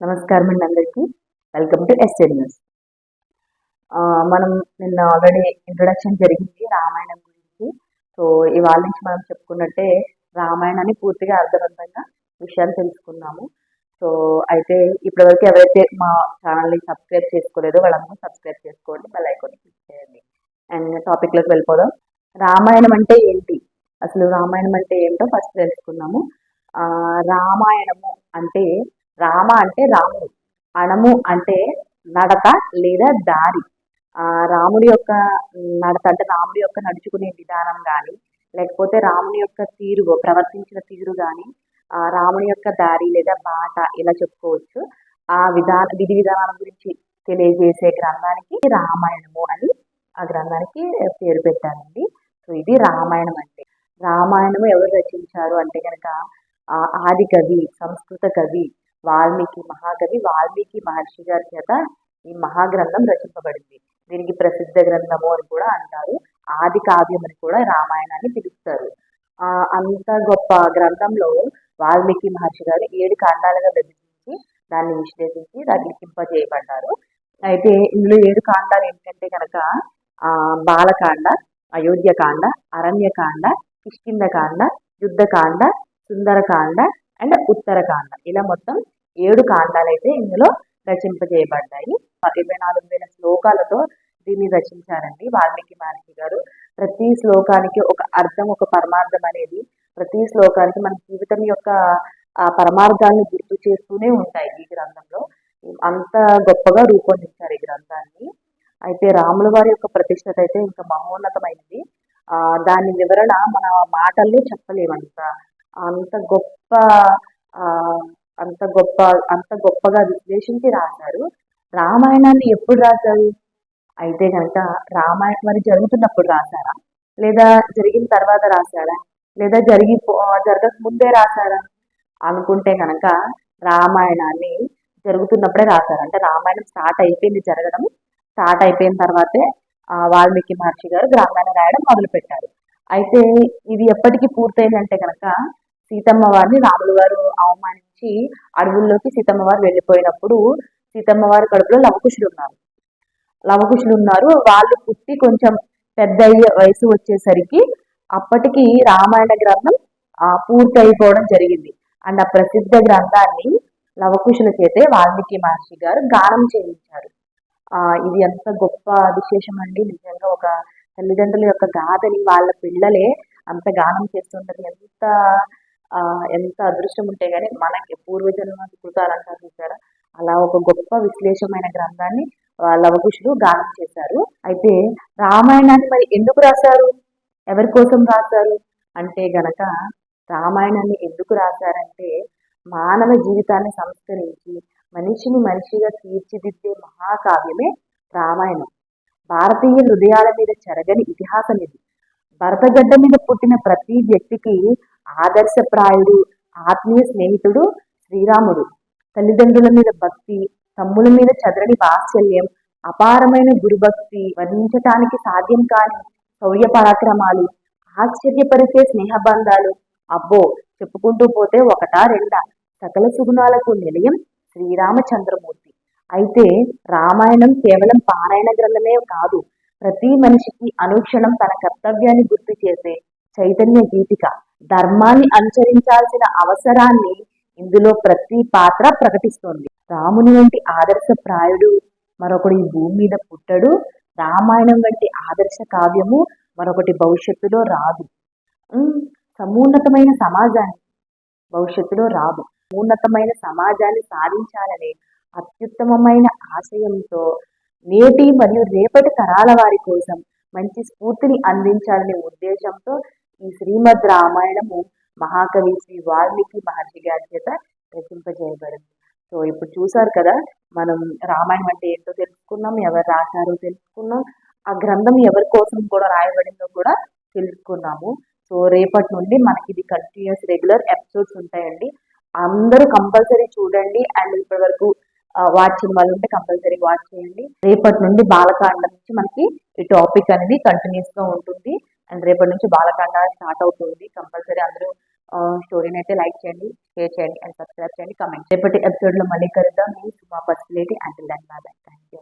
నమస్కారం అండి అందరికీ. వెల్కమ్ టు ఎస్ఎన్ న్యూస్ మనం నిన్న ఆల్రెడీ ఇంట్రొడక్షన్ జరిగింది రామాయణం గురించి. సో ఇవాళ నుంచి మనం చెప్పుకున్నట్టే రామాయణాన్ని పూర్తిగా అర్థవంతంగా విషయాలు తెలుసుకున్నాము. సో అయితే ఇప్పటివరకు ఎవరైతే మా ఛానల్ని సబ్స్క్రైబ్ చేసుకోలేదో వాళ్ళందరూ సబ్స్క్రైబ్ చేసుకోండి బెల్ ఐకాన్ క్లిక్ చేయండి. అండ్ టాపిక్లోకి వెళ్ళిపోదాం. రామాయణం అంటే ఏంటి? అసలు రామాయణం అంటే ఏంటో ఫస్ట్ తెలుసుకున్నాము. రామాయణము అంటే రామ అంటే రాముడు అణము అంటే నడత లేదా దారి. ఆ రాముడి యొక్క నడత అంటే రాముడి యొక్క నడుచుకునే విధానం కానీ లేకపోతే రాముని యొక్క తీరు ప్రవర్తించిన తీరు కానీ ఆ రాముని యొక్క దారి లేదా బాట ఇలా చెప్పుకోవచ్చు. ఆ విధాన విధి విధానాల గురించి తెలియజేసే గ్రంథానికి రామాయణము అని ఆ గ్రంథానికి పేరు పెట్టారండి. సో ఇది రామాయణం అంటే. రామాయణము ఎవరు రచించారు అంటే కనుక ఆది కవి సంస్కృత కవి వాల్మీకి మహాకవి వాల్మీకి మహర్షి గారి చేత ఈ మహాగ్రంథం రచింపబడింది. దీనికి ప్రసిద్ధ గ్రంథము అని కూడా అంటారు. ఆది కావ్యం అని కూడా రామాయణాన్ని పిలుస్తారు. ఆ అంత గొప్ప గ్రంథంలో వాల్మీకి మహర్షి గారు ఏడు కాండాలుగా విభజించి దాన్ని విశ్లేషించి దాన్ని అయితే ఇందులో ఏడు కాండాలు ఏంటంటే కనుక బాలకాండ అయోధ్యకాండ అరణ్యకాండ కిష్కిందకాండ యుద్ధకాండ సుందరకాండ అండ్ ఉత్తరకాండ ఇలా మొత్తం ఏడు కాండాలు అయితే ఇందులో రచింపజేయబడ్డాయి. ఇరవై నాలుగు వేల శ్లోకాలతో దీన్ని రచించారండి వాల్మీకి మహర్షి గారు. ప్రతి శ్లోకానికి ఒక అర్థం ఒక పరమార్థం అనేది ప్రతి శ్లోకానికి మన జీవితం యొక్క ఆ పరమార్థాన్ని గుర్తు చేస్తూనే ఉంటాయి ఈ గ్రంథంలో. అంత గొప్పగా రూపొందించారు ఈ గ్రంథాన్ని. అయితే రాముల వారి యొక్క ప్రతిష్టత అయితే ఇంకా మహోన్నతమైనది ఆ దాని వివరణ మన మాటల్లో చెప్పలేమంత. అంత గొప్ప అంత గొప్ప అంత గొప్పగా విశ్లేషించి రాశారు. రామాయణాన్ని ఎప్పుడు రాశారు? అయితే కనుక రామాయణం మరి జరుగుతున్నప్పుడు రాశారా? లేదా జరిగిన తర్వాత రాశారా? లేదా జరిగి జరగక ముందే రాశారా? అనుకుంటే కనుక రామాయణాన్ని జరుగుతున్నప్పుడే రాశారు. అంటే రామాయణం స్టార్ట్ అయిపోయింది జరగడం. స్టార్ట్ అయిపోయిన తర్వాతే వాల్మీకి మహర్షి గారు గ్రంథాన్ని రాయడం మొదలుపెట్టారు. అయితే ఇది ఎప్పటికీ పూర్తయిందంటే కనుక సీతమ్మ వారిని రాములు వారు అవమానించి అడవుల్లోకి సీతమ్మ వారు వెళ్ళిపోయినప్పుడు సీతమ్మ వారి కడుపులో లవకుశులు ఉన్నారు. లవకుశులు ఉన్నారు. వాళ్ళు పుట్టి కొంచెం పెద్ద అయ్యే వయసు వచ్చేసరికి అప్పటికి రామాయణ గ్రంథం పూర్తి అయిపోవడం జరిగింది. అండ్ ఆ ప్రసిద్ధ గ్రంథాన్ని లవకుశుల చేతే వాల్మీకి మహర్షి గారు గానం చేయించారు. ఆ ఇది ఎంత గొప్ప విశేషం అండి. నిజంగా ఒక తల్లిదండ్రుల యొక్క గాథని వాళ్ళ పిల్లలే అంత గానం చేస్తుంటారు. ఎంత ఎంత అదృష్టం ఉంటే గానీ మనకి పూర్వజన్మ కృతాలు అంటారు చూసారా? అలా ఒక గొప్ప విశ్లేషమైన గ్రంథాన్ని లవకుశుడు గానం చేశారు. అయితే రామాయణాన్ని మరి ఎందుకు రాశారు? ఎవరి కోసం రాశారు? అంటే గనక రామాయణాన్ని ఎందుకు రాశారంటే మానవ జీవితాన్ని సంస్కరించి మనిషిని మనిషిగా తీర్చిదిద్దే మహాకావ్యమే రామాయణం. భారతీయ హృదయాల మీద చెరగని ఇతిహాసం ఇది. భరతగడ్డ మీద పుట్టిన ప్రతి వ్యక్తికి ఆదర్శప్రాయుడు ఆత్మీయ స్నేహితుడు శ్రీరాముడు. తల్లిదండ్రుల మీద భక్తి తమ్ముల మీద చదరని వాత్సల్యం అపారమైన గురుభక్తి వర్ణించటానికి సాధ్యం కాని శౌర్య పరాక్రమాలు ఆశ్చర్యపరిచే స్నేహబంధాలు అబ్బో చెప్పుకుంటూ పోతే ఒకటా రెండా? సకల సుగుణాలకు నిలయం శ్రీరామచంద్రమూర్తి. అయితే రామాయణం కేవలం పారాయణ గ్రంథమే కాదు ప్రతి మనిషికి అనుక్షణం తన కర్తవ్యాన్ని గుర్తు చేసే చైతన్య గీతిక ధర్మాన్ని అనుసరించాల్సిన అవసరాన్ని ఇందులో ప్రతి పాత్ర ప్రకటిస్తోంది. రాముని వంటి ఆదర్శ ప్రాయుడు మరొకడు ఈ భూమి మీద పుట్టడు. రామాయణం వంటి ఆదర్శ కావ్యము మరొకటి భవిష్యత్తులో రాదు. ఉమ్, సమున్నతమైన సమాజాన్ని భవిష్యత్తులో రాదు. ఉన్నతమైన సమాజాన్ని సాధించాలనే అత్యుత్తమమైన ఆశయంతో నేటి మరియు రేపటి తరాల వారి కోసం మంచి స్ఫూర్తిని అందించాలనే ఉద్దేశంతో ఈ శ్రీమద్ రామాయణము మహాకవి శ్రీ వాల్మీకి మహర్షి గారి చేత రచింపజేయబడింది. సో ఇప్పుడు చూసారు కదా మనం రామాయణం అంటే ఏంటో తెలుసుకున్నాం ఎవరు రాశారో తెలుసుకున్నాం ఆ గ్రంథం ఎవరి కోసం కూడా రాయబడిందో కూడా తెలుసుకున్నాము. సో రేపటి నుండి మనకి ఇది కంటిన్యూస్ రెగ్యులర్ ఎపిసోడ్స్ ఉంటాయండి. అందరూ కంపల్సరీ చూడండి అండ్ ఇప్పటి వరకు వాచ్ చేయడం వాళ్ళు ఉంటే కంపల్సరీ వాచ్ చేయండి. రేపటి నుండి బాలకాండ నుంచి మనకి ఈ టాపిక్ అనేది కంటిన్యూస్గా ఉంటుంది. అండ్ రేపటి నుంచి బాలకాండ స్టార్ట్ అవుతుంది. కంపల్సరీ అందరూ స్టోరీని అయితే లైక్ చేయండి షేర్ చేయండి అండ్ సబ్స్క్రైబ్ చేయండి కమెంట్ రేపటి ఎపిసోడ్లో మళ్ళీ కలుద్దాం. మీ Suma and until thank you